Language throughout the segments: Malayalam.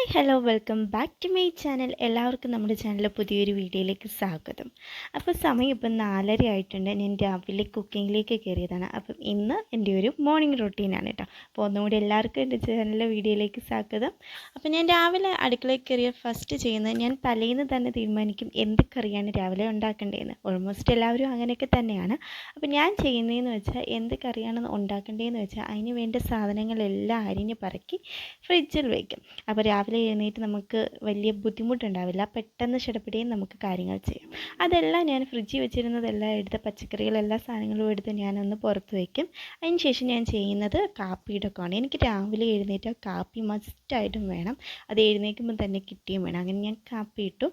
Hi hello welcome back to my channel എല്ലാവർക്കും നമ്മുടെ ചാനലിലെ പുതിയൊരു വീഡിയോയിലേക്ക് സ്വാഗതം. അപ്പോൾ സമയം ഇപ്പം നാലര ആയിട്ടുണ്ട്. ഞാൻ രാവിലെ കുക്കിങ്ങിലേക്ക് കയറിയതാണ്. അപ്പം ഇന്ന് എന്റെ ഒരു മോർണിംഗ് റൊട്ടീനാണ് കേട്ടോ. അപ്പോൾ ഒന്നുകൂടി എല്ലാവർക്കും എന്റെ ചാനലിലെ വീഡിയോയിലേക്ക് സ്വാഗതം. അപ്പോൾ ഞാൻ രാവിലെ അടുക്കളയിൽ കയറിയ ഫസ്റ്റ് ചെയ്യുന്നത് ഞാൻ തലേന്ന് തന്നെ തീരുമാനിക്കും എന്ത് കറിയാണ് രാവിലെ ഉണ്ടാക്കേണ്ടതെന്ന്. ഓൾമോസ്റ്റ് എല്ലാവരും അങ്ങനെയൊക്കെ തന്നെയാണ്. അപ്പോൾ ഞാൻ ചെയ്യുന്നതെന്ന് വെച്ചാൽ എന്ത് കറിയാണ് ഉണ്ടാക്കേണ്ടതെന്ന് വെച്ചാൽ അതിന് വേണ്ട സാധനങ്ങളെല്ലാം അരിഞ്ഞ് പറക്കി ഫ്രിഡ്ജിൽ വയ്ക്കും അപ്പോൾ രാവിലെ എഴുന്നേറ്റ് നമുക്ക് വലിയ ബുദ്ധിമുട്ടുണ്ടാവില്ല. പെട്ടെന്ന് ഷടപ്പിടിയും നമുക്ക് കാര്യങ്ങൾ ചെയ്യാം. അതെല്ലാം ഞാൻ ഫ്രിഡ്ജിൽ വെച്ചിരുന്നതെല്ലാം എടുത്ത് പച്ചക്കറികൾ എല്ലാ സാധനങ്ങളും എടുത്ത് ഞാനൊന്ന് പുറത്ത് വയ്ക്കും അതിന് ശേഷം ഞാൻ ചെയ്യുന്നത് കാപ്പിയുടെ എനിക്ക് രാവിലെ എഴുന്നേറ്റ് കാപ്പി മസ്റ്റായിട്ടും വേണം. അത് എഴുന്നേൽക്കുമ്പോൾ തന്നെ കിട്ടിയും വേണം. അങ്ങനെ ഞാൻ കാപ്പി ഇട്ടു.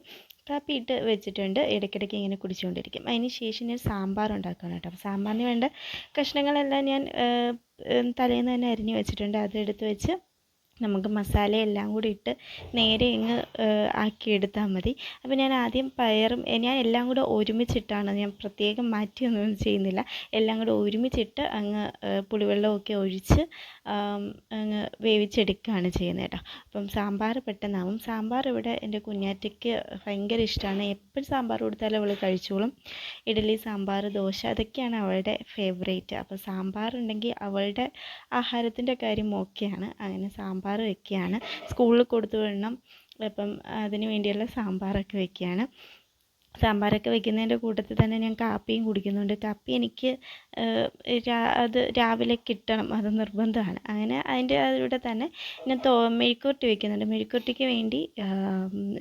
കാപ്പി ഇട്ട് വെച്ചിട്ടുണ്ട്. ഇടയ്ക്കിടയ്ക്ക് ഇങ്ങനെ കുടിച്ചുകൊണ്ടിരിക്കും. അതിന് ശേഷം ഞാൻ സാമ്പാർ ഉണ്ടാക്കുകയാണ് കേട്ടോ. സാമ്പാറിന് വേണ്ട കഷ്ണങ്ങളെല്ലാം ഞാൻ തലേന്ന് തന്നെ അരിഞ്ഞ് വെച്ചിട്ടുണ്ട്. അതെടുത്ത് വെച്ച് നമുക്ക് മസാലയെല്ലാം കൂടി ഇട്ട് നേരെ ഇങ്ങ് ആക്കിയെടുത്താൽ മതി. അപ്പോൾ ഞാൻ ആദ്യം പയറും ഞാൻ എല്ലാം കൂടെ ഒരുമിച്ചിട്ടാണ് ഞാൻ പ്രത്യേകം മാറ്റിയൊന്നും ചെയ്യുന്നില്ല. എല്ലാം കൂടെ ഒരുമിച്ചിട്ട് അങ്ങ് പുളിവെള്ളമൊക്കെ ഒഴിച്ച് അങ്ങ് വേവിച്ചെടുക്കുകയാണ് ചെയ്യുന്നത് കേട്ടോ. അപ്പം സാമ്പാർ പെട്ടെന്നാവും. സാമ്പാർ ഇവിടെ എന്റെ കുഞ്ഞാറ്റയ്ക്ക് ഭയങ്കര ഇഷ്ടമാണ്. എപ്പോഴും സാമ്പാർ കൊടുത്താലും അവൾ കഴിച്ചോളും. ഇഡലി സാമ്പാർ ദോശ അതൊക്കെയാണ് അവളുടെ ഫേവറേറ്റ്. അപ്പോൾ സാമ്പാർ ഉണ്ടെങ്കിൽ അവളുടെ ആഹാരത്തിന്റെ കാര്യം ഓക്കെയാണ്. അങ്ങനെ സാമ്പാർ സാമ്പാർ വെക്കുകയാണ് സ്കൂളിൽ കൊടുത്തു വിടണം അപ്പം അതിന് വേണ്ടിയുള്ള സാമ്പാറൊക്കെ വെക്കുകയാണ് സാമ്പാറൊക്കെ വെക്കുന്നതിന്റെ കൂട്ടത്തിൽ തന്നെ ഞാൻ കാപ്പിയും കുടിക്കുന്നുണ്ട്. കാപ്പി എനിക്ക് അത് രാവിലെ കിട്ടണം. അത് നിർബന്ധമാണ്. അങ്ങനെ അതിന്റെ അതിലൂടെ തന്നെ ഞാൻ തോ മെഴുക്കുവരട്ടി വെക്കുന്നുണ്ട്. മെഴുക്കുവരട്ടിക്ക് വേണ്ടി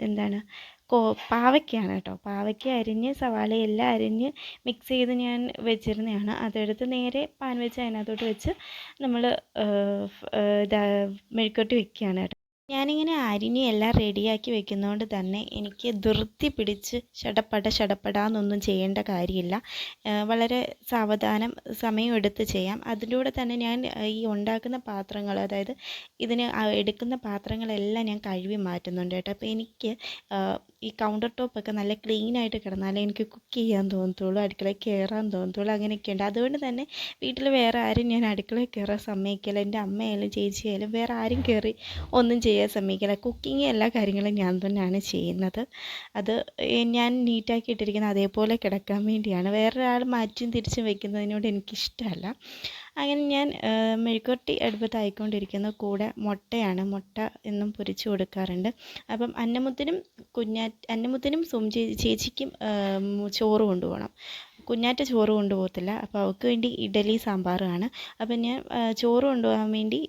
എന്താണ് കോ പാവയ്ക്കാണ് കേട്ടോ. പാവയ്ക്ക അരിഞ്ഞ് സവാള എല്ലാം അരിഞ്ഞ് മിക്സ് ചെയ്ത് ഞാൻ വെച്ചിരുന്നതാണ്. അതെടുത്ത് നേരെ പാൻ വെച്ച് അതിനകത്തോട്ട് വെച്ച് നമ്മൾ ഇതാ മെഴുക്കോട്ട് വെക്കുകയാണ് കേട്ടോ. ഞാനിങ്ങനെ അരിഞ്ഞ് എല്ലാം റെഡിയാക്കി വെക്കുന്നതുകൊണ്ട് തന്നെ എനിക്ക് ധൃതി പിടിച്ച് ഷടപ്പട ഷടപ്പടാന്നൊന്നും ചെയ്യേണ്ട കാര്യമില്ല. വളരെ സാവധാനം സമയമെടുത്ത് ചെയ്യാം. അതിലൂടെ തന്നെ ഞാൻ ഈ ഉണ്ടാക്കുന്ന പാത്രങ്ങൾ അതായത് ഇതിന് എടുക്കുന്ന പാത്രങ്ങളെല്ലാം ഞാൻ കഴുകി മാറ്റുന്നുണ്ട് കേട്ടോ. അപ്പോൾ എനിക്ക് ഈ കൗണ്ടർ ടോപ്പൊക്കെ നല്ല ക്ലീൻ ആയിട്ട് കിടന്നാലേ എനിക്ക് കുക്ക് ചെയ്യാൻ തോന്നത്തുള്ളൂ അടുക്കളയിൽ കയറാൻ തോന്നത്തുള്ളൂ അങ്ങനെയൊക്കെ ഉണ്ട് അതുകൊണ്ട് തന്നെ വീട്ടിൽ വേറെ ആരും ഞാൻ അടുക്കളയിൽ കയറാൻ സമ്മതിക്കില്ല. എന്റെ അമ്മയായാലും ചേച്ചിയായാലും വേറെ ആരും കയറി ഒന്നും ചെയ്യാൻ സമ്മതിക്കില്ല. കുക്കിങ് എല്ലാ കാര്യങ്ങളും ഞാൻ തന്നെയാണ് ചെയ്യുന്നത്. അത് ഞാൻ നീറ്റാക്കി ഇട്ടിരിക്കുന്നത് അതേപോലെ കിടക്കാൻ വേണ്ടിയാണ്. വേറൊരാൾ മാറ്റിയും തിരിച്ചും വെക്കുന്നതിനോട് എനിക്കിഷ്ടമല്ല. അങ്ങനെ ഞാൻ മെഴുക്കുവരട്ടി അടുപ്പത്തായിക്കൊണ്ടിരിക്കുന്നു കൂടെ മുട്ടയാണ് മുട്ട എന്നും പൊരിച്ച് കൊടുക്കാറുണ്ട്. അപ്പം അന്നമുത്തിനും കുഞ്ഞാ അന്നമുത്തിനും സും ചേച്ചിക്കും ചോറ് കൊണ്ടുപോകണം. കുഞ്ഞാറ്റ ചോറ് കൊണ്ടുപോകത്തില്ല അപ്പോൾ അവൾക്ക് വേണ്ടി ഇഡലി സാമ്പാറുമാണ്. അപ്പം ഞാൻ ചോറ് കൊണ്ടുപോകാൻ വേണ്ടി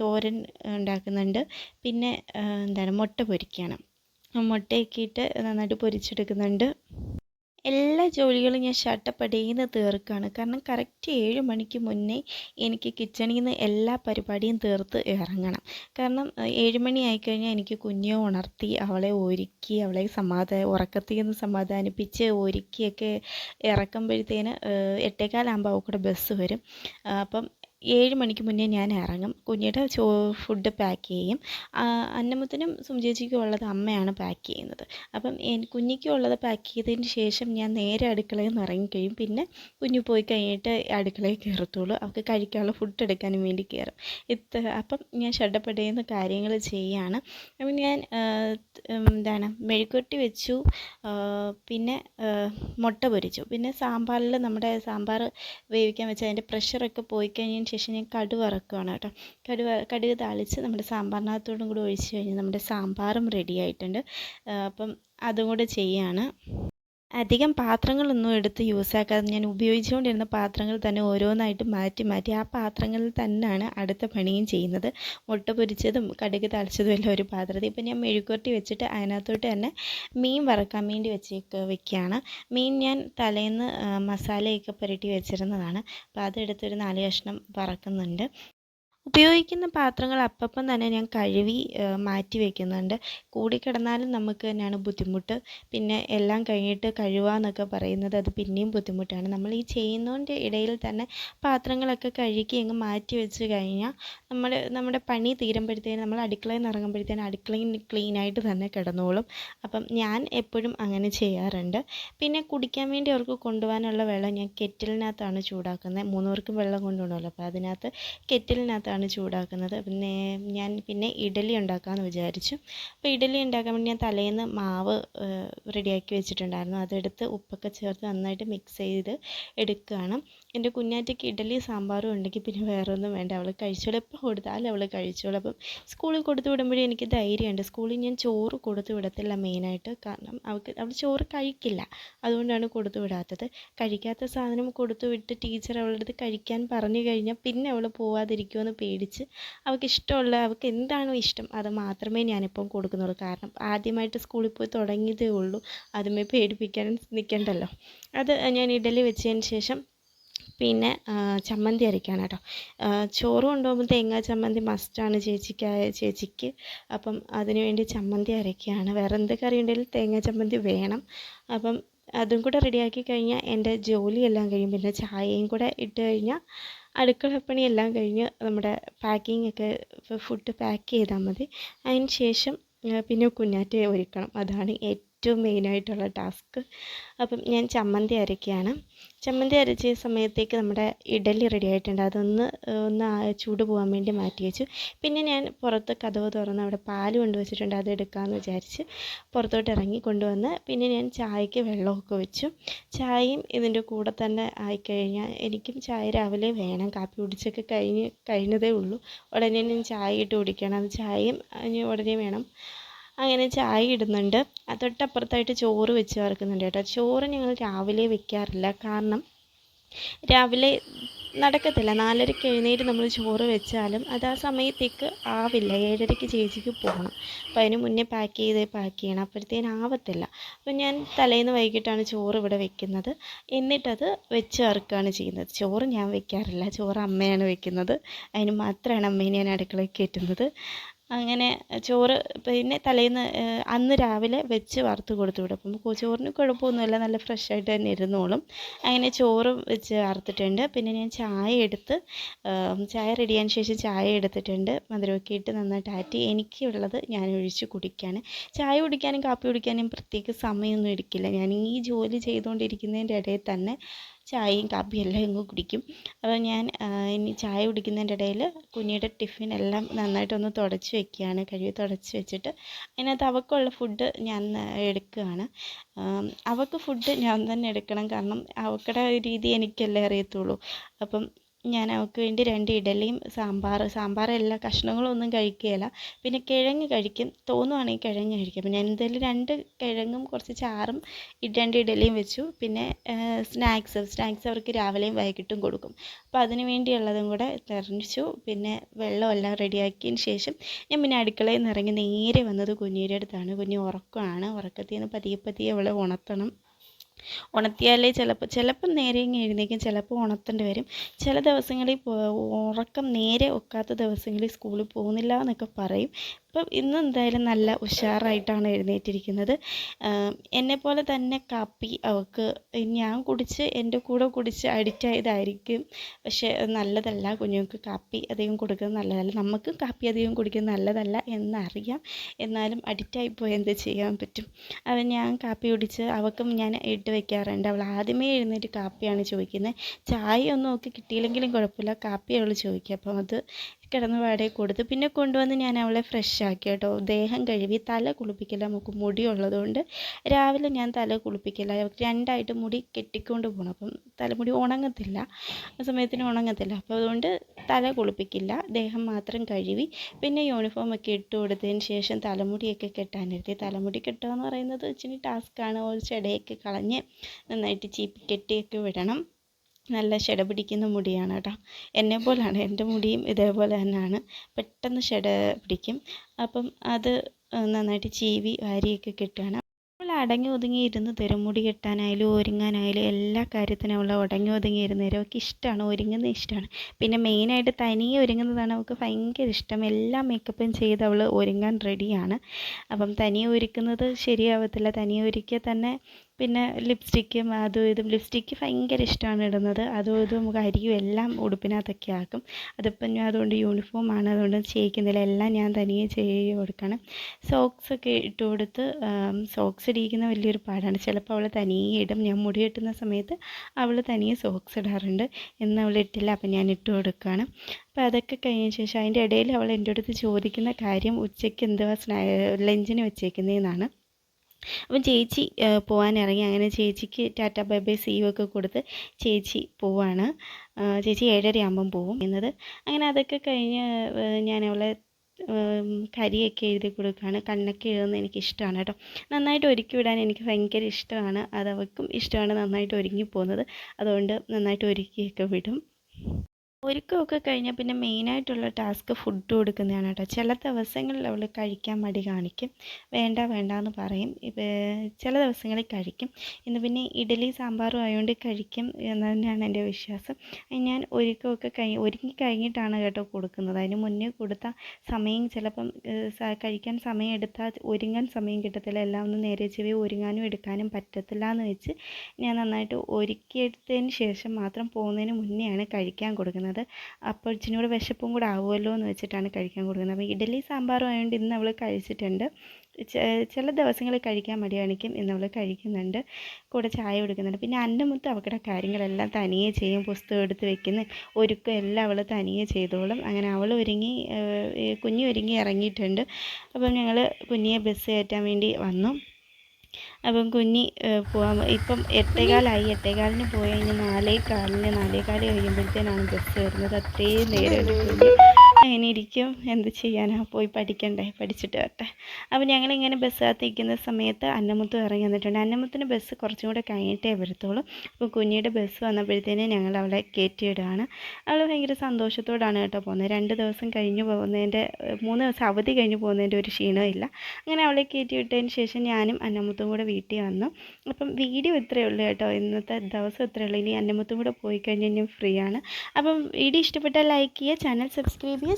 തോരൻ ഉണ്ടാക്കുന്നുണ്ട്. പിന്നെ എന്താണ് മുട്ട പൊരിക്കുകയാണ് മുട്ടയൊക്കെ ഇട്ട് നന്നായിട്ട് പൊരിച്ചെടുക്കുന്നുണ്ട്. എല്ലാ ജോലികളും ഞാൻ ഷട്ടപ്പടേന്ന് തീർക്കുകയാണ്. കാരണം കറക്റ്റ് ഏഴ് മണിക്ക് മുന്നേ എനിക്ക് കിച്ചണിൽ നിന്ന് എല്ലാ പരിപാടിയും തീർത്ത് ഇറങ്ങണം. കാരണം ഏഴ് മണി ആയിക്കഴിഞ്ഞാൽ എനിക്ക് കുഞ്ഞെ ഉണർത്തി അവളെ ഒരുക്കി അവളെ സമാധാന ഉറക്കത്തിൽ നിന്ന് സമാധാനിപ്പിച്ച് ഒരുക്കിയൊക്കെ ഇറക്കുമ്പോഴത്തേന് എട്ടേകാലാകുമ്പോൾ അവൾക്കൂടെ ബസ് വരും. അപ്പം ഏഴ് മണിക്ക് മുന്നേ ഞാൻ ഇറങ്ങും. കുഞ്ഞിയുടെ ചോ ഫുഡ് പാക്ക് ചെയ്യും. അന്നമുത്തിനും സുംചേച്ചിക്കും ഉള്ളത് അമ്മയാണ് പാക്ക് ചെയ്യുന്നത്. അപ്പം കുഞ്ഞിക്കും ഉള്ളത് പാക്ക് ചെയ്തതിന് ശേഷം ഞാൻ നേരെ അടുക്കളയിൽ നിന്ന് ഇറങ്ങിക്കഴിയും. പിന്നെ കുഞ്ഞു പോയി കഴിഞ്ഞിട്ട് അടുക്കളയിൽ കയറത്തുള്ളൂ. അവൾക്ക് കഴിക്കാനുള്ള ഫുഡ് എടുക്കാനും വേണ്ടി കയറും. ഇത്ത അപ്പം ഞാൻ ഷഡപ്പെടുന്ന കാര്യങ്ങൾ ചെയ്യാണ്. അപ്പം ഞാൻ എന്താണ് മെഴുക്കൊട്ടി വെച്ചു. പിന്നെ മുട്ട പൊരിച്ചു. പിന്നെ സാമ്പാറിൽ നമ്മുടെ സാമ്പാർ വേവിക്കാൻ വെച്ച് അതിന്റെ പ്രഷറൊക്കെ പോയി ശേഷം ഞാൻ കടുക് വറക്കുകയാണ് കേട്ടോ. കടുക് കടുക് താളിച്ച് നമ്മുടെ സാമ്പാറിനകത്തോടും കൂടി ഒഴിച്ച് കഴിഞ്ഞാൽ നമ്മുടെ സാമ്പാറും റെഡി ആയിട്ടുണ്ട്. അപ്പം അതും കൂടെ ചെയ്യുകയാണ് അധികം പാത്രങ്ങളൊന്നും എടുത്ത് യൂസാക്കാതെ ഞാൻ ഉപയോഗിച്ചുകൊണ്ടിരുന്ന പാത്രങ്ങൾ തന്നെ ഓരോന്നായിട്ട് മാറ്റി മാറ്റി ആ പാത്രങ്ങളിൽ തന്നെയാണ് അടുത്ത പണിയും ചെയ്യുന്നത്. മുട്ട പൊരിച്ചതും കടുക് തളിച്ചതും എല്ലാം ഒരു പാത്രത്തിൽ. ഇപ്പം ഞാൻ മെഴുക്കുരട്ടി വെച്ചിട്ട് അതിനകത്തോട്ട് തന്നെ മീൻ വറക്കാൻ വേണ്ടി വെച്ചേക്ക് വെക്കുകയാണ്. മീൻ ഞാൻ തലേന്ന് മസാലയൊക്കെ പുരട്ടി വെച്ചിരുന്നതാണ്. അപ്പോൾ അതെടുത്തൊരു നാല് കഷ്ണം വറക്കുന്നുണ്ട്. ഉപയോഗിക്കുന്ന പാത്രങ്ങൾ അപ്പം തന്നെ ഞാൻ കഴുകി മാറ്റി വയ്ക്കുന്നുണ്ട് കൂടിക്കിടന്നാലും നമുക്ക് തന്നെയാണ് ബുദ്ധിമുട്ട്. പിന്നെ എല്ലാം കഴിഞ്ഞിട്ട് കഴുകാമെന്നൊക്കെ പറയുന്നത് അത് പിന്നെയും ബുദ്ധിമുട്ടാണ്. നമ്മൾ ഈ ചെയ്യുന്നതിന്റെ ഇടയിൽ തന്നെ പാത്രങ്ങളൊക്കെ കഴുകി അങ്ങ് മാറ്റി വെച്ച് കഴിഞ്ഞാൽ നമ്മൾ നമ്മുടെ പണി തീരുമ്പോഴത്തേനും നമ്മൾ അടുക്കളയിൽ നിന്ന് ഇറങ്ങുമ്പോഴത്തേനും അടുക്കളയും ക്ലീനായിട്ട് തന്നെ കിടന്നോളും. അപ്പം ഞാൻ എപ്പോഴും അങ്ങനെ ചെയ്യാറുണ്ട്. പിന്നെ കുടിക്കാൻ വേണ്ടി അവർക്ക് കൊണ്ടുപോകാനുള്ള വെള്ളം ഞാൻ കെറ്റിലിനകത്താണ് ചൂടാക്കുന്നത്. മൂന്നുപേർക്കും വെള്ളം കൊണ്ടുപോകണമല്ലോ അപ്പോൾ അതിനകത്ത് കെറ്റിലിനകത്താണ് വെള്ളമാണ് ചൂടാക്കുന്നത്. പിന്നെ ഞാൻ പിന്നെ ഇഡലി ഉണ്ടാക്കാമെന്ന് വിചാരിച്ചു. അപ്പോൾ ഇഡലി ഉണ്ടാക്കാൻ വേണ്ടി ഞാൻ തലേന്ന് മാവ് റെഡിയാക്കി വെച്ചിട്ടുണ്ടായിരുന്നു. അതെടുത്ത് ഉപ്പൊക്കെ ചേർത്ത് നന്നായിട്ട് മിക്സ് ചെയ്ത് എടുക്കുകയാണ്. എന്റെ കുഞ്ഞാറ്റയ്ക്ക് ഇഡലി സാമ്പാറും ഉണ്ടെങ്കിൽ പിന്നെ വേറൊന്നും വേണ്ട. അവൾ കഴിച്ചോളും. എപ്പോൾ കൊടുത്താലും അവൾ കഴിച്ചോളും. അപ്പം സ്കൂളിൽ കൊടുത്തു വിടുമ്പോഴേ എനിക്ക് ധൈര്യമുണ്ട്. സ്കൂളിൽ ഞാൻ ചോറ് കൊടുത്തു വിടത്തില്ല മെയിനായിട്ട്. കാരണം അവൾക്ക് അവൾ ചോറ് കഴിക്കില്ല. അതുകൊണ്ടാണ് കൊടുത്തു വിടാത്തത്. കഴിക്കാത്ത സാധനം കൊടുത്തു വിട്ട് ടീച്ചർ അവളുടെ അടുത്ത് കഴിക്കാൻ പറഞ്ഞു കഴിഞ്ഞാൽ പിന്നെ അവൾ പോവാതിരിക്കുമെന്ന് പേടിച്ച് അവൾക്ക് ഇഷ്ടമുള്ള അവൾക്ക് എന്താണോ ഇഷ്ടം അത് മാത്രമേ ഞാനിപ്പം കൊടുക്കുന്നുള്ളൂ. കാരണം ആദ്യമായിട്ട് സ്കൂളിൽ പോയി തുടങ്ങിയതേ ഉള്ളൂ. ആദ്യമേ പേടിപ്പിക്കാൻ നിൽക്കണ്ടല്ലോ. അത് ഞാൻ ഇഡലി വെച്ചതിന് ശേഷം പിന്നെ ചമ്മന്തി അരയ്ക്കാണ് കേട്ടോ. ചോറ് കൊണ്ടുപോകുമ്പോൾ തേങ്ങാ ചമ്മന്തി മസ്റ്റാണ് ചേച്ചിക്ക് ചേച്ചിക്ക്. അപ്പം അതിന് വേണ്ടി ചമ്മന്തി അരയ്ക്കുകയാണ്. വേറെ എന്ത് കറി ഉണ്ടെങ്കിലും തേങ്ങാ ചമ്മന്തി വേണം. അപ്പം അതും കൂടെ റെഡിയാക്കി കഴിഞ്ഞാൽ എന്റെ ജോലിയെല്ലാം കഴിയും. പിന്നെ ചായയും കൂടെ ഇട്ട് കഴിഞ്ഞാൽ അടുക്കളപ്പണി എല്ലാം കഴിഞ്ഞ് നമ്മുടെ പാക്കിംഗ് ഒക്കെ ഫുഡ് പാക്ക് ചെയ്താൽ മതി. അതിന് ശേഷം പിന്നെ കുഞ്ഞാറ്റയെ ഒരുക്കണം. അതാണ് ഏറ്റവും ഏറ്റവും മെയിനായിട്ടുള്ള ടാസ്ക്. അപ്പം ഞാൻ ചമ്മന്തി അരയ്ക്കുകയാണ് ചമ്മന്തി അരച്ച സമയത്തേക്ക് നമ്മുടെ ഇഡലി റെഡി ആയിട്ടുണ്ട്. അതൊന്ന് ഒന്ന് ചൂട് പോകാൻ വേണ്ടി മാറ്റി വെച്ചു. പിന്നെ ഞാൻ പുറത്ത് കഥവ് തുറന്ന് അവിടെ പാൽ കൊണ്ടുവച്ചിട്ടുണ്ട് അത് എടുക്കാമെന്ന് വിചാരിച്ച് പുറത്തോട്ട് ഇറങ്ങി കൊണ്ടുവന്ന് പിന്നെ ഞാൻ ചായക്ക് വെള്ളമൊക്കെ വെച്ചു. ചായയും ഇതിന്റെ കൂടെ തന്നെ ആയിക്കഴിഞ്ഞാൽ എനിക്കും ചായ രാവിലെ വേണം. കാപ്പി കുടിച്ചൊക്കെ കഴിഞ്ഞ് കഴിഞ്ഞതേ ഉള്ളൂ. ഉടനെ ഞാൻ ചായ ഇട്ട് കുടിക്കണം. ചായയും ഉടനെ വേണം. അങ്ങനെ ചായ ഇടുന്നുണ്ട്. തൊട്ടപ്പുറത്തായിട്ട് ചോറ് വെച്ച് വറക്കുന്നുണ്ട് കേട്ടോ. ചോറ് ഞങ്ങൾ രാവിലെ വെക്കാറില്ല. കാരണം രാവിലെ നടക്കത്തില്ല. നാലരയ്ക്ക് എഴുന്നേറ്റ് നമ്മൾ ചോറ് വെച്ചാലും അത് ആ സമയത്തേക്ക് ആവില്ല. ഏഴരയ്ക്ക് ചേച്ചിക്ക് പോകണം. അപ്പോൾ അതിന് മുന്നേ പാക്ക് ചെയ്ത് പാക്ക് ചെയ്യണം. അപ്പോഴത്തേന് ആവത്തില്ല. അപ്പോൾ ഞാൻ തലേന്ന് വൈകിട്ടാണ് ചോറ് ഇവിടെ വെക്കുന്നത്. എന്നിട്ടത് വെച്ച് വറുക്കുകയാണ് ചെയ്യുന്നത്. ചോറ് ഞാൻ വെക്കാറില്ല. ചോറ് അമ്മയാണ് വെക്കുന്നത്. അതിന് മാത്രമാണ് അമ്മേനെ ഞാൻ അടുക്കളയിൽ കയറ്റുന്നത്. അങ്ങനെ ചോറ് പിന്നെ തലേന്ന് അന്ന് രാവിലെ വെച്ച് വറുത്ത് കൊടുത്തു വിടും അപ്പം ചോറിന് കുഴപ്പമൊന്നുമില്ല. നല്ല ഫ്രഷ് ആയിട്ട് തന്നെ ഇരുന്നോളും. അങ്ങനെ ചോറ് വെച്ച് വറുത്തിട്ടുണ്ട്. പിന്നെ ഞാൻ ചായ എടുത്ത് ചായ റെഡിയാൻ ശേഷം ചായ എടുത്തിട്ടുണ്ട്. മധുരമൊക്കെ ഇട്ട് നന്നായിട്ട് ആറ്റി എനിക്കുള്ളത് ഞാൻ ഒഴിച്ച് കുടിക്കാൻ ചായ കുടിക്കാനും കാപ്പി കുടിക്കാനും പ്രത്യേക സമയമൊന്നും എടുക്കില്ല. ഞാൻ ഈ ജോലി ചെയ്തുകൊണ്ടിരിക്കുന്നതിന്റെ ഇടയിൽ തന്നെ ചായയും കാപ്പിയും എല്ലാം ഇങ്ങ് കുടിക്കും. അപ്പോൾ ഞാൻ ഇനി ചായ കുടിക്കുന്നതിന്റെ ഇടയിൽ കുഞ്ഞിയുടെ ടിഫിൻ എല്ലാം നന്നായിട്ടൊന്ന് തുടച്ച് വെക്കുകയാണ്. കഴുകി തുടച്ച് വെച്ചിട്ട് അതിനകത്ത് അവൾക്കുള്ള ഫുഡ് ഞാൻ എടുക്കുകയാണ്. അവൾക്ക് ഫുഡ് ഞാൻ തന്നെ എടുക്കണം. കാരണം അവക്കടെ രീതി എനിക്കല്ലേ അറിയത്തുള്ളൂ. അപ്പം ഞാൻ അവൾക്ക് വേണ്ടി രണ്ട് ഇഡലിയും സാമ്പാർ സാമ്പാർ എല്ലാ കഷ്ണങ്ങളൊന്നും കഴിക്കുകയില്ല പിന്നെ കിഴങ്ങ് കഴിക്കും. തോന്നുവാണെങ്കിൽ കിഴങ്ങ് കഴിക്കും. പിന്നെ എന്തായാലും രണ്ട് കിഴങ്ങും കുറച്ച് ചാറും രണ്ട് ഇഡലിയും വെച്ചു. പിന്നെ സ്നാക്സ് സ്നാക്സ് അവർക്ക് രാവിലെയും വൈകിട്ടും കൊടുക്കും. അപ്പോൾ അതിന് വേണ്ടിയുള്ളതും കൂടെ തെരഞ്ഞിച്ചു. പിന്നെ വെള്ളമെല്ലാം റെഡിയാക്കിയതിന് ശേഷം ഞാൻ പിന്നെ അടുക്കളയിൽ നിന്ന് ഇറങ്ങി നേരെ വന്നത് കുഞ്ഞിയുടെ അടുത്താണ്. കുഞ്ഞ് ഉറക്കമാണ്. ഉറക്കത്തിൽ നിന്ന് പതിയെ പതിയെ അവളെ ഉണർത്തണം. ഉണർത്തിയാലേ ചിലപ്പോൾ ചിലപ്പം നേരെ ഇങ്ങനെ എഴുന്നേക്കും ചിലപ്പോൾ ഉണർത്തേണ്ടി വരും. ചില ദിവസങ്ങളിൽ ഉറക്കം നേരെ ഒക്കാത്ത ദിവസങ്ങളിൽ സ്കൂളിൽ പോകുന്നില്ല എന്നൊക്കെ പറയും. അപ്പം ഇന്ന് എന്തായാലും നല്ല ഉഷാറായിട്ടാണ് എഴുന്നേറ്റിരിക്കുന്നത്. എന്നെപ്പോലെ തന്നെ കാപ്പി അവൾക്ക് ഞാൻ കുടിച്ച് എന്റെ കൂടെ കുടിച്ച് അഡിക്റ്റ് ആയതായിരിക്കും. പക്ഷേ നല്ലതല്ല കുഞ്ഞുങ്ങൾക്ക് കാപ്പി അധികം കൊടുക്കുന്നത് നല്ലതല്ല. നമുക്ക് കാപ്പി അധികം കുടിക്കുന്നത് നല്ലതല്ല എന്നറിയാം. എന്നാലും അഡിക്റ്റായി പോയി എന്ത് ചെയ്യാൻ പറ്റും? അത് ഞാൻ കാപ്പി കുടിച്ച് അവൾക്കും ഞാൻ ഇട്ട് വെക്കാറുണ്ട്. അവൾ ആദ്യമേ എഴുന്നേറ്റ് കാപ്പിയാണ് ചോദിക്കുന്നത്. ചായ ഒന്നും ഒക്കെ കിട്ടിയില്ലെങ്കിലും കുഴപ്പമില്ല. കാപ്പി അവൾ ചോദിക്കുക. അപ്പം അത് കിടന്ന പാടെ കൊടുത്ത് പിന്നെ കൊണ്ടുവന്ന് ഞാൻ അവളെ ഫ്രഷ് ആക്കി കേട്ടോ. ദേഹം കഴുകി തല കുളിപ്പിക്കില്ല നമുക്ക് മുടി ഉള്ളതുകൊണ്ട്. രാവിലെ ഞാൻ തല കുളിപ്പിക്കില്ല രണ്ടായിട്ട് മുടി കെട്ടിക്കൊണ്ട് പോകണം അപ്പം തലമുടി ഉണങ്ങത്തില്ല. ആ സമയത്തിന് ഉണങ്ങത്തില്ല. അപ്പോൾ അതുകൊണ്ട് തല കുളിപ്പിക്കില്ല. ദേഹം മാത്രം കഴുകി പിന്നെ യൂണിഫോം ഒക്കെ ഇട്ട് കൊടുത്തതിന് ശേഷം തലമുടിയൊക്കെ കെട്ടാനിരുത്തി തലമുടി കെട്ടുക എന്ന് പറയുന്നത് ഇച്ചിരി ടാസ്ക്കാണ് ഒരു ചെടയൊക്കെ കളഞ്ഞ് നന്നായിട്ട് ചീപ്പി കെട്ടിയൊക്കെ വിടണം. നല്ല ഷെട പിടിക്കുന്ന മുടിയാണ് കേട്ടോ. എന്നെ പോലാണ് എന്റെ മുടിയും ഇതേപോലെ തന്നെയാണ്. പെട്ടെന്ന് ഷെട പിടിക്കും. അപ്പം അത് നന്നായിട്ട് ചീവി വാരിയൊക്കെ കിട്ടുകയാണ്. അവൾ അടങ്ങി ഒതുങ്ങി ഇരുന്ന് തരും. മുടി കെട്ടാനായാലും ഒരുങ്ങാനായാലും എല്ലാ കാര്യത്തിനും അവൾ അടങ്ങി ഒതുങ്ങി ഇരുന്ന് തരും. അവൾക്ക് ഇഷ്ടമാണ് ഒരുങ്ങുന്നത് ഇഷ്ടമാണ്. പിന്നെ മെയിനായിട്ട് തനിയെ ഒരുങ്ങുന്നതാണ് അവൾക്ക് ഭയങ്കര ഇഷ്ടം. എല്ലാ മേക്കപ്പും ചെയ്ത് അവൾ ഒരുങ്ങാൻ റെഡിയാണ്. അപ്പം തനിയെ ഒരുക്കുന്നത് ശരിയാവത്തില്ല. തനിയെ ഒരുക്കിയാൽ തന്നെ പിന്നെ ലിപ്സ്റ്റിക്കും അതും ഇതും. ലിപ്സ്റ്റിക്ക് ഭയങ്കര ഇഷ്ടമാണ് ഇടുന്നത്. അതും ഇതും കരിയും എല്ലാം ഉടുപ്പിനകത്തൊക്കെ ആക്കും. അതിപ്പം ഞാൻ അതുകൊണ്ട് യൂണിഫോമാണ് അതുകൊണ്ട് ചെയ്യിക്കുന്നില്ല. എല്ലാം ഞാൻ തനിയെ ചെയ്ത് കൊടുക്കണം. സോക്സൊക്കെ ഇട്ട് കൊടുത്ത് സോക്സ് ഇടിയിക്കുന്ന വലിയൊരു പാടാണ്. ചിലപ്പോൾ അവൾ തനിയെ ഇടും. ഞാൻ മുടി കെട്ടുന്ന സമയത്ത് അവൾ തനിയെ സോക്സ് ഇടാറുണ്ട്. എന്ന് അവൾ ഇട്ടില്ല. അപ്പം ഞാൻ ഇട്ട് കൊടുക്കുകയാണ് അപ്പോൾ അതൊക്കെ കഴിഞ്ഞ ശേഷം അതിന്റെ ഇടയിൽ അവൾ എന്റെ അടുത്ത് ചോദിക്കുന്ന കാര്യം ഉച്ചയ്ക്ക് എന്തുവാ സ്നാ ലഞ്ചിന് വെച്ചേക്കുന്നതെന്നാണ് അപ്പം ചേച്ചി പോകാനിറങ്ങി അങ്ങനെ ചേച്ചിക്ക് ടാറ്റ ബൈ ബൈ സീ ഒക്കെ കൊടുത്ത് ചേച്ചി പോവാണ്. ചേച്ചി ഏഴര ആകുമ്പം പോവും. എന്നത് അങ്ങനെ അതൊക്കെ കഴിഞ്ഞ് ഞാൻ അവളെ കരിയൊക്കെ എഴുതി കൊടുക്കുകയാണ് കണ്ണൊക്കെ എഴുതുന്നത് എനിക്ക് ഇഷ്ടമാണ് കേട്ടോ. നന്നായിട്ട് ഒരുക്കി വിടാൻ എനിക്ക് ഭയങ്കര ഇഷ്ടമാണ്. അത് ഇഷ്ടമാണ് നന്നായിട്ട് ഒരുങ്ങി പോകുന്നത്. അതുകൊണ്ട് നന്നായിട്ട് ഒരുക്കിയൊക്കെ വിടും. ഒരുക്കമൊക്കെ കഴിഞ്ഞാൽ പിന്നെ മെയിനായിട്ടുള്ള ടാസ്ക് ഫുഡ് കൊടുക്കുന്നതാണ് കേട്ടോ. ചില ദിവസങ്ങളിൽ അവൾ കഴിക്കാൻ മടി കാണിക്കും. വേണ്ട വേണ്ട എന്ന് പറയും ചില ദിവസങ്ങളിൽ കഴിക്കും. ഇന്ന് പിന്നെ ഇഡലി സാമ്പാറും ആയതുകൊണ്ട് കഴിക്കും എന്ന് തന്നെയാണ് എന്റെ വിശ്വാസം. ഞാൻ ഒരുക്കമൊക്കെ കഴിഞ്ഞ് ഒരുങ്ങി കഴിഞ്ഞിട്ടാണ് കേട്ടോ കൊടുക്കുന്നത്. അതിന് മുന്നേ കൊടുത്ത സമയം ചിലപ്പം കഴിക്കാൻ സമയം എടുത്താൽ ഒരുങ്ങാൻ സമയം കിട്ടത്തില്ല. എല്ലാം ഒന്ന് നേരെ ചെവി ഒരുങ്ങാനും എടുക്കാനും പറ്റത്തില്ല എന്ന് വെച്ച് ഞാൻ നന്നായിട്ട് ഒരുക്കിയെടുത്തതിന് ശേഷം മാത്രം പോകുന്നതിന് മുന്നെയാണ് കഴിക്കാൻ കൊടുക്കുന്നത്. അപ്പോൾ ഇച്ചിരി കൂടെ വിശപ്പും കൂടെ ആവുമല്ലോ എന്ന് വെച്ചിട്ടാണ് കഴിക്കാൻ കൊടുക്കുന്നത്. അപ്പോൾ ഇഡലി സാമ്പാറും ആയതുകൊണ്ട് ഇന്ന് അവൾ കഴിച്ചിട്ടുണ്ട്. ചില ദിവസങ്ങളിൽ കഴിക്കാൻ മടി കാണിക്കും ഇന്ന് അവൾ കഴിക്കുന്നുണ്ട്. കൂടെ ചായ കൊടുക്കുന്നുണ്ട്. പിന്നെ അന്നമുത്ത് അവളുടെ കാര്യങ്ങളെല്ലാം തനിയെ ചെയ്യും. പുസ്തകം എടുത്ത് വെക്കുന്ന. ഒരുക്കം എല്ലാം അവൾ തനിയെ ചെയ്തോളും. അങ്ങനെ അവൾ ഒരുങ്ങി കുഞ്ഞു ഒരുങ്ങി ഇറങ്ങിയിട്ടുണ്ട്. അപ്പം ഞങ്ങൾ കുഞ്ഞിയെ ബസ് കയറ്റാൻ വേണ്ടി വന്നു. അപ്പം കുഞ്ഞി പോകാൻ ഇപ്പം എട്ടേകാലായി. എട്ടേകാലിന് പോയി കഴിഞ്ഞാൽ നാലേ കാലിന് നാലേ കാൽ കഴിയുമ്പോഴത്തേനാണ് ബസ് വരുന്നത്. അത്രയും നേരം കുഞ്ഞ് അങ്ങനെ ഇരിക്കും എന്ത് ചെയ്യാനാ? പോയി പഠിക്കണ്ടേ? പഠിച്ചിട്ട് വരട്ടെ. അപ്പോൾ ഞങ്ങളിങ്ങനെ ബസ്സിനകത്ത് ഇരിക്കുന്ന സമയത്ത് അന്നമുത്തും ഇറങ്ങി വന്നിട്ടുണ്ട്. അന്നമുത്തിന് ബസ് കുറച്ചും കൂടെ കഴിഞ്ഞിട്ടേ വരത്തുള്ളൂ. അപ്പോൾ കുഞ്ഞിയുടെ ബസ് വന്നപ്പോഴത്തേന് ഞങ്ങൾ അവളെ കയറ്റിയിടുകയാണ്. അവൾ ഭയങ്കര സന്തോഷത്തോടാണ് കേട്ടോ പോകുന്നത്. രണ്ട് ദിവസം കഴിഞ്ഞു പോകുന്നതിന്റെ മൂന്ന് ദിവസം അവധി കഴിഞ്ഞു പോകുന്നതിന്റെ ഒരു ക്ഷീണമില്ല. അങ്ങനെ അവളെ കയറ്റിവിട്ടതിന് ശേഷം ഞാനും അന്നമുത്തും കൂടെ വീട്ടിൽ വന്നു. അപ്പം വീഡിയോ ഇത്രയേ ഉള്ളൂ കേട്ടോ. ഇന്നത്തെ ദിവസം ഇത്രയേ ഉള്ളൂ. ഇനി അന്നമുത്തും കൂടെ പോയി കഴിഞ്ഞാൽ ഞാൻ ഫ്രീ ആണ്. അപ്പം വീഡിയോ ഇഷ്ടപ്പെട്ടാൽ ലൈക്ക് ചെയ്യുക ചാനൽ സബ്സ്ക്രൈബ് ചെയ്യുക